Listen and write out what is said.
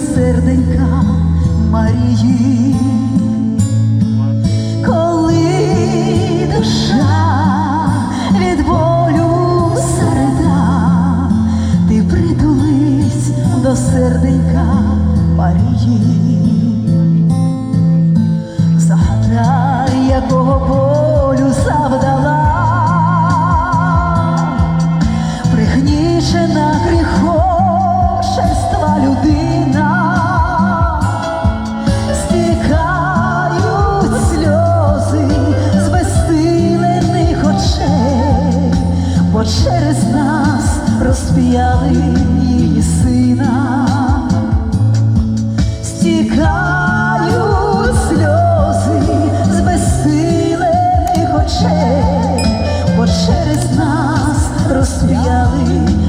серденька Марії, коли душа від болю середа, ти притулись до серденька Марії. розп'яли її сина, стікають сльози з безсилених очей, бо через нас розп'яли.